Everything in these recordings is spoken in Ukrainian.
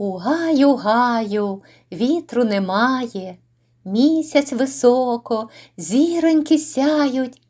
У гаю гаю вітру немає, місяць високо, зіроньки сяють.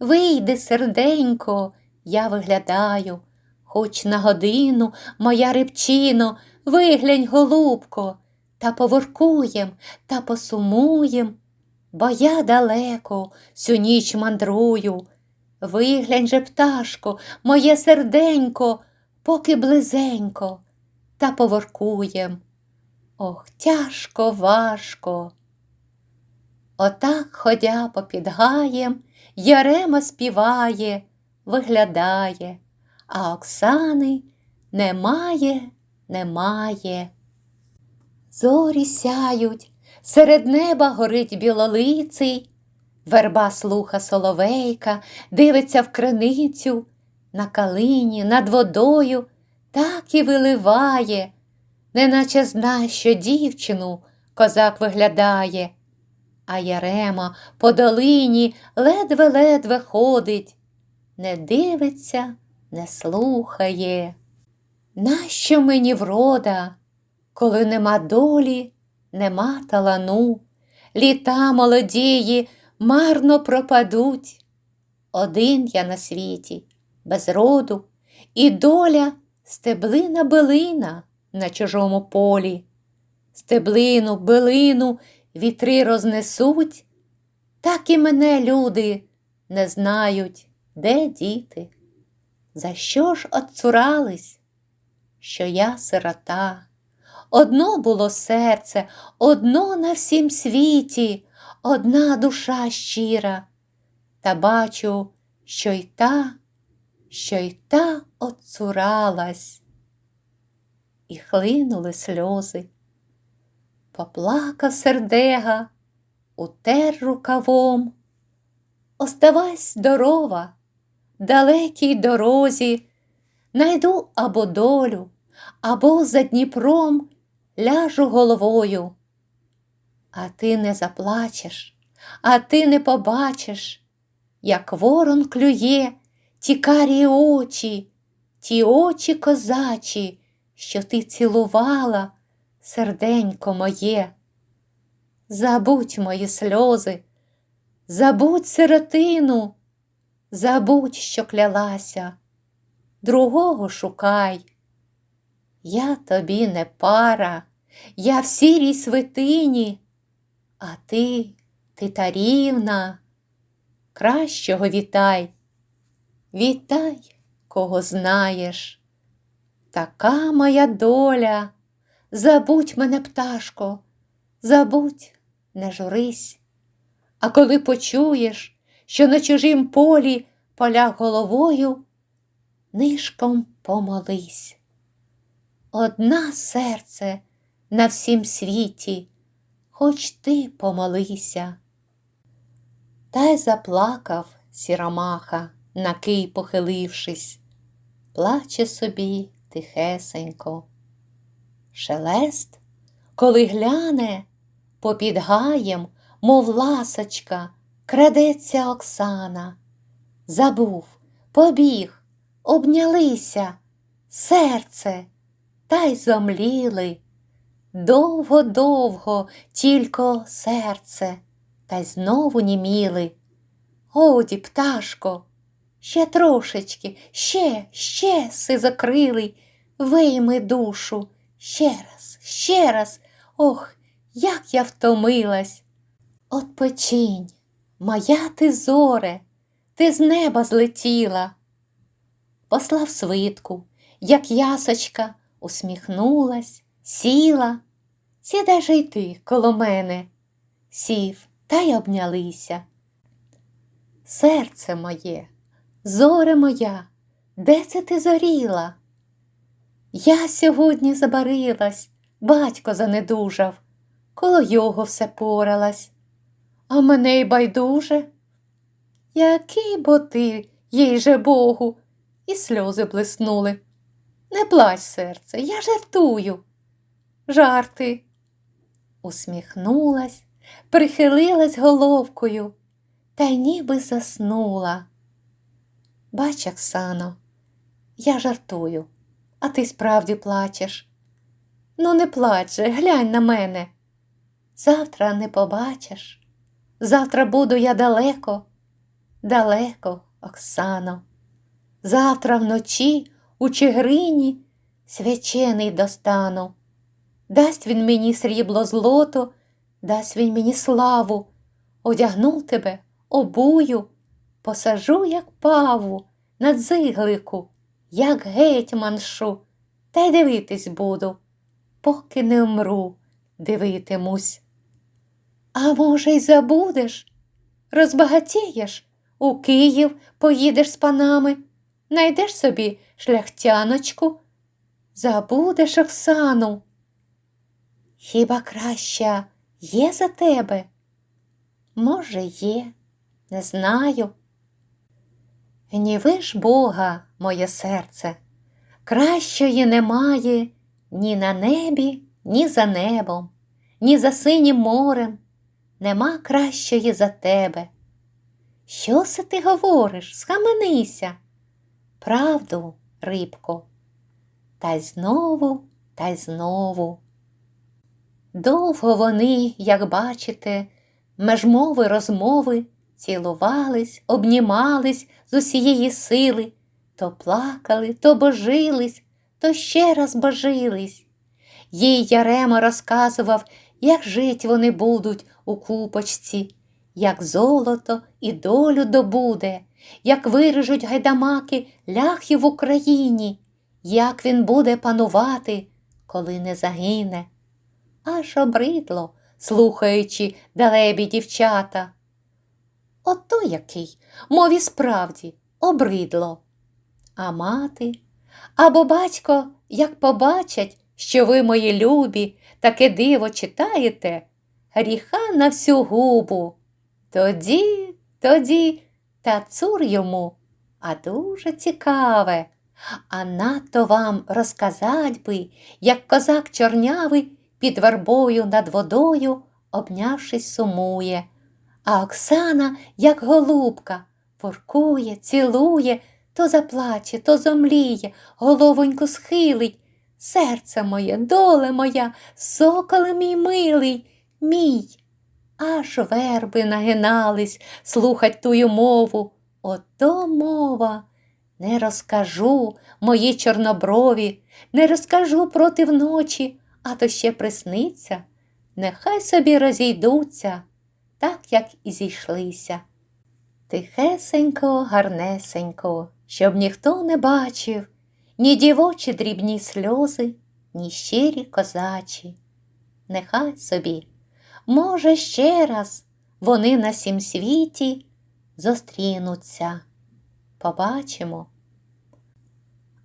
Вийди, серденько, я виглядаю, хоч на годину, моя рибчино, виглянь, голубко, та поворкуєм, та посумуєм, бо я далеко сю ніч мандрую. Виглянь же, пташко, моє серденько, поки близенько, та поворкуєм. Ох, тяжко, важко. Отак, ходя попід гаєм, Ярема співає, виглядає, а Оксани немає, немає. Зорі сяють, серед неба горить білолиций, верба слуха соловейка, дивиться в криницю, на калині, над водою, так і виливає, неначе зна, що дівчину козак виглядає. А Ярема по долині ледве-ледве ходить, не дивиться, не слухає. Нащо мені врода, коли нема долі, нема талану, літа молодії марно пропадуть. Один я на світі, без роду, і доля стеблина билина на чужому полі. Стеблину, билину вітри рознесуть, так і мене люди не знають, де діти. За що ж отцурались, що я сирота? Одно було серце, одно на всім світі, одна душа щира, та бачу, що й та, що й та отцуралась, і хлинули сльози. Поплакав сердега, утер рукавом. Оставайся здорова, далекій дорозі, найду або долю, або за Дніпром ляжу головою. А ти не заплачеш, а ти не побачиш, як ворон клює ті карі очі, ті очі козачі, що ти цілувала серденько моє, забудь мої сльози, забудь сиротину, забудь, що клялася, другого шукай. Я тобі не пара, я в сірій свитині, а ти, ти та рівна, кращого вітай, вітай, кого знаєш. Така моя доля. Забудь мене, пташко, забудь, не журись. А коли почуєш, що на чужім полі поля головою, нишком помолись. Одна серце на всім світі, хоч ти помолися. Та й заплакав сіромаха, на кий похилившись, плаче собі тихесенько шелест, коли гляне попід гаєм, мов ласочка, крадеться Оксана. Забув, побіг, обнялися, серце, та й зомліли. Довго-довго тільки серце, та й знову німіли. Годі, пташко, ще трошечки, ще, ще си закрили, вийми душу. Ще раз, ще раз, ох, як я втомилась. Отпочинь, моя ти зоре, ти з неба злетіла. Послав свитку, як ясочка, усміхнулась, сіла, сідай же й ти коло мене, сів та й обнялися. Серце моє, зоре моя, де це ти зоріла? Я сьогодні забарилась, батько занедужав, коло його все поралась, а мене й байдуже. Який бо ти, їй же Богу, і сльози блиснули. Не плач, серце, я жартую. Жарти. Усміхнулась, прихилилась головкою та й ніби заснула. Бач, Оксано, я жартую а ти справді плачеш. Ну, не плач глянь на мене. Завтра не побачиш. Завтра буду я далеко, далеко, Оксано. Завтра вночі у Чигирині свячений достану. Дасть він мені срібло злото, дасть він мені славу, одягну тебе, обую, посажу, як паву, на дзиглику, як гетьманшу, та й дивитись буду, поки не вмру, дивитимусь. А може, й забудеш? Розбагатієш, у Київ поїдеш з панами, найдеш собі шляхтяночку, забудеш Оксану. Хіба краща є за тебе? Може, є, не знаю. Гніви ж Бога, моє серце, кращої немає ні на небі, ні за небом, ні за синім морем, нема кращої за тебе. Що це ти говориш? Схаменися. Правду, рибко, та й знову, та й знову. Довго вони, як бачите, межмови розмови, цілувались, обнімались з усієї сили, то плакали, то божились, то ще раз божились. Їй Ярема розказував, як жить вони будуть у купочці, як золото і долю добуде, як вирежуть гайдамаки ляхи в Україні, як він буде панувати, коли не загине. Аж обридло, слухаючи далебі дівчата. Ото який, мові справді, обридло. А мати або батько, як побачать, що ви, мої любі, таке диво читаєте, гріха на всю губу. Тоді, тоді, та цур йому, а дуже цікаве. А надто вам розказать би, як козак чорнявий під вербою над водою, обнявшись, сумує. А Оксана, як голубка, воркує, цілує, то заплаче, то зомліє, головоньку схилить. Серце моє, доле моя, соколе мій милий, мій. Аж верби нагинались слухать тую мову. Ото мова. Не розкажу мої чорноброві, не розкажу проти вночі, а то ще присниться. Нехай собі розійдуться, так, як і зійшлися. Тихесенько, гарнесенько, щоб ніхто не бачив, ні дівочі дрібні сльози, ні щирі козачі. Нехай собі, може, ще раз вони на сім світі зустрінуться. Побачимо.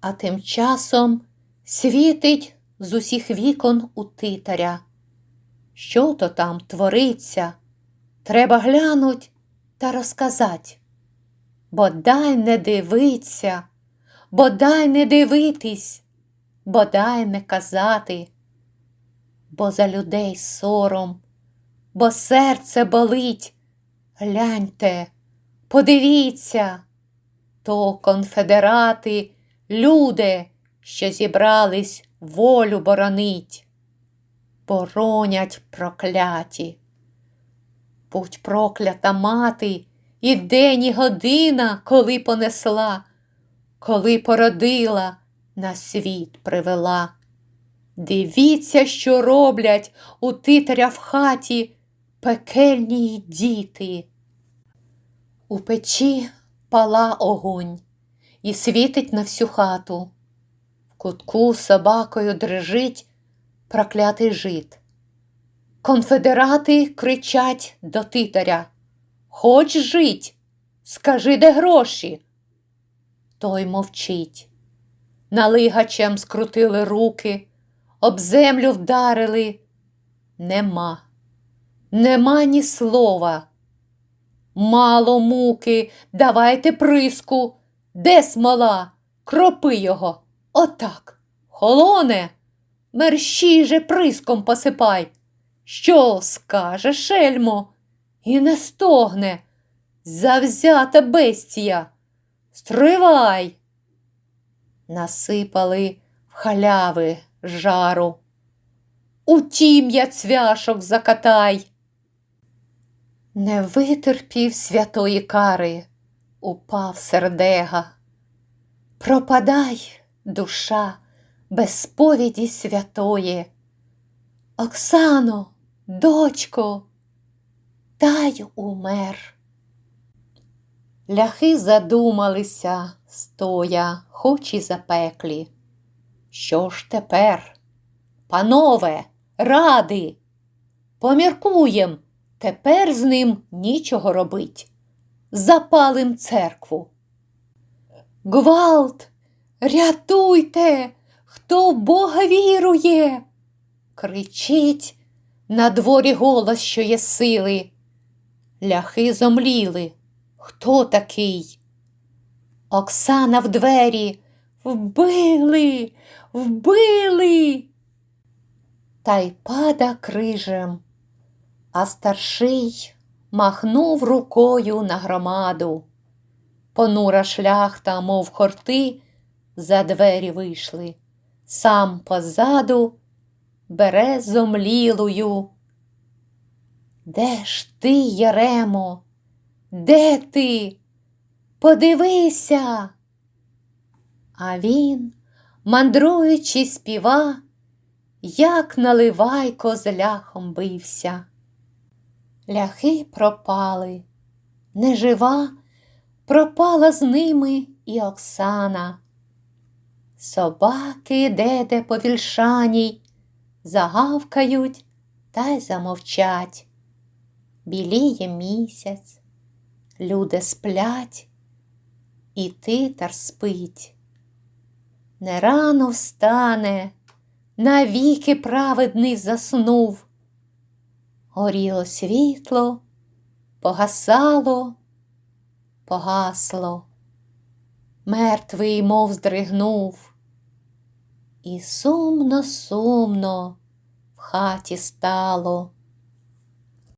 А тим часом світить з усіх вікон у титаря. Що то там твориться? Треба глянуть та розказать. Бодай не дивиться, бодай не дивитись, бодай не казати, бо за людей сором, бо серце болить. Гляньте, подивіться, то конфедерати, люди, що зібрались волю боронить, боронять прокляті. Будь проклята мати, і день, і година, коли понесла, коли породила, на світ привела. Дивіться, що роблять у титаря в хаті пекельні діти. У печі пала огонь і світить на всю хату. В кутку собакою дрижить проклятий жит. Конфедерати кричать до титаря Хоч жить, скажи, де гроші. Той мовчить. Налигачем скрутили руки, об землю вдарили. Нема, нема ні слова. Мало муки, давайте приску. Де смола? Кропи його. Отак. Холоне. Мерщій же приском посипай. Що скаже шельмо? І не стогне. Завзята бестія. Стривай. Насипали в халяви жару. у тім'я цвяшок закатай. Не витерпів святої кари, упав сердега. Пропадай, душа, без сповіді святої. Оксано, дочко, дай умер. Ляхи задумалися, стоя, хоч і запеклі. Що ж тепер? Панове, ради, поміркуєм, тепер з ним нічого робить. Запалим церкву. Гвалт, рятуйте, хто в Бога вірує. Кричить на дворі голос, що є сили. Ляхи зомліли. Хто такий? Оксана в двері. Вбили, вбили. Та й пада крижем, а старший махнув рукою на громаду. Понура шляхта, мов хорти, за двері вийшли, сам позаду бере зомлілую. Де ж ти, Яремо? Де ти? Подивися. А він, мандруючи, співа, як наливайко з ляхом бився. Ляхи пропали, нежива, пропала з ними і Оксана. Собаки деде по вільшаній загавкають та й замовчать. Біліє місяць, люди сплять, і титар спить. Не рано встане, навіки праведний заснув. Горіло світло, погасало, погасло, мертвий, мов здригнув, і сумно, сумно в хаті стало.